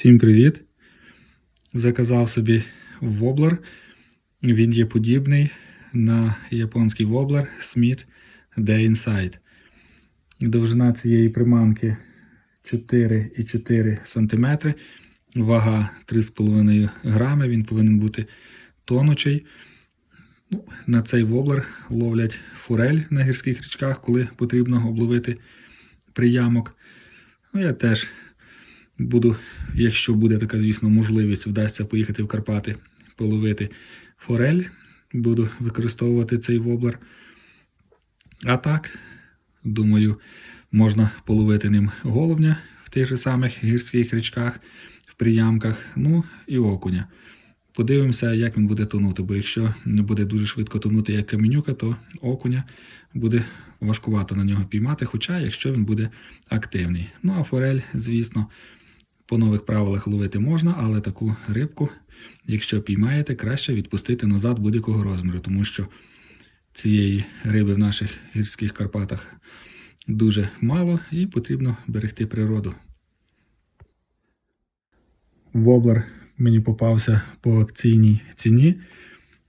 Всім привіт! Заказав собі воблер. Він є подібний на японський воблер Smith Day Inside. Довжина цієї приманки 4,4 см, вага 3,5 грами. Він повинен бути тонучий. Ну, на цей воблер ловлять форель на гірських річках, коли потрібно обловити приямок. Ну, я теж буду, якщо буде така, звісно, можливість, вдасться поїхати в Карпати, половити форель. Буду використовувати цей воблер. А так, думаю, можна половити ним головня в тих же самих гірських річках, в приямках, ну і окуня. Подивимося, як він буде тонути, бо якщо не буде дуже швидко тонути, як каменюка, то окуня буде важкувато на нього піймати, хоча якщо він буде активний. Ну а форель, звісно, по нових правилах ловити можна, але таку рибку, якщо піймаєте, краще відпустити назад будь-якого розміру, тому що цієї риби в наших гірських Карпатах дуже мало і потрібно берегти природу. Воблер мені попався по акційній ціні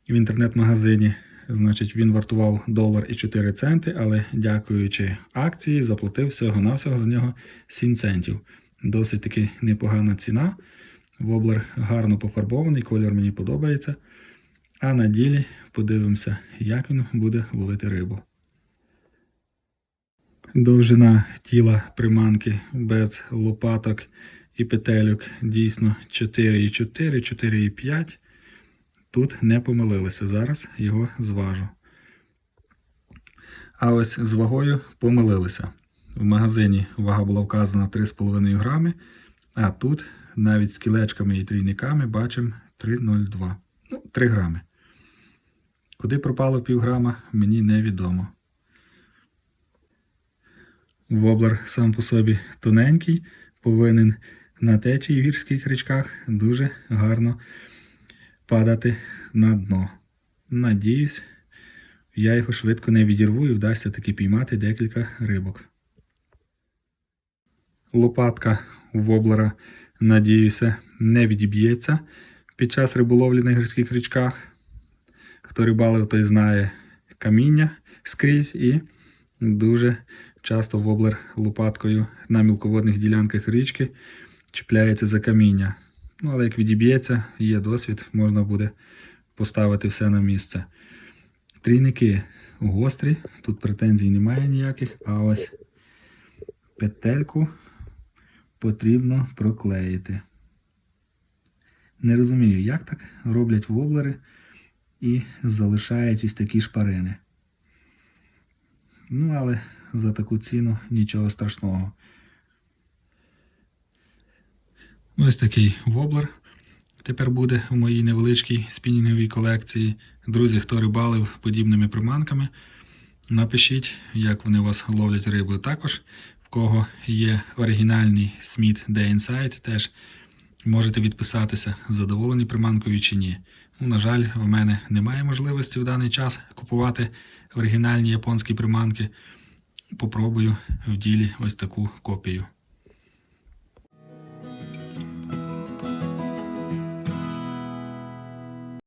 в інтернет-магазині. Значить, він вартував долар і 4 центи, але дякуючи акції, заплатив всього-навсього за нього 7 центів. Досить таки непогана ціна. Воблер гарно пофарбований, колір мені подобається. А на ділі подивимося, як він буде ловити рибу. Довжина тіла приманки без лопаток і петельок дійсно 4,4, 4,5. Тут не помилилися. Зараз його зважу. А ось з вагою помилилися. В магазині вага була вказана 3,5 грами, а тут навіть з кілечками і трійниками бачимо 3,02. Ну, 3 грами. Куди пропало півграма, мені невідомо. Воблер сам по собі тоненький, повинен на течії гірських річках дуже гарно падати на дно. Надіюсь, я його швидко не відірву і вдасться таки піймати декілька рибок. Лопатка воблера, надіюся, не відіб'ється під час риболовлі на гірських річках. Хто рибалив, той знає каміння скрізь і дуже часто воблер лопаткою на мілководних ділянках річки чіпляється за каміння. Ну, але як відіб'ється, є досвід, можна буде поставити все на місце. Трійники гострі, тут претензій немає ніяких, а ось петельку потрібно проклеїти. Не розумію, як так роблять воблери і залишають ось такі шпарини. Ну, але за таку ціну нічого страшного. Ось такий воблер тепер буде у моїй невеличкій спінінговій колекції. Друзі, хто рибалив подібними приманками, напишіть, як вони у вас ловлять рибу. Також в кого є оригінальний Smith Day Inside, теж можете відписатися, задоволені приманкою чи ні. Ну, На жаль, в мене немає можливості в даний час купувати оригінальні японські приманки. Попробую в ділі ось таку копію.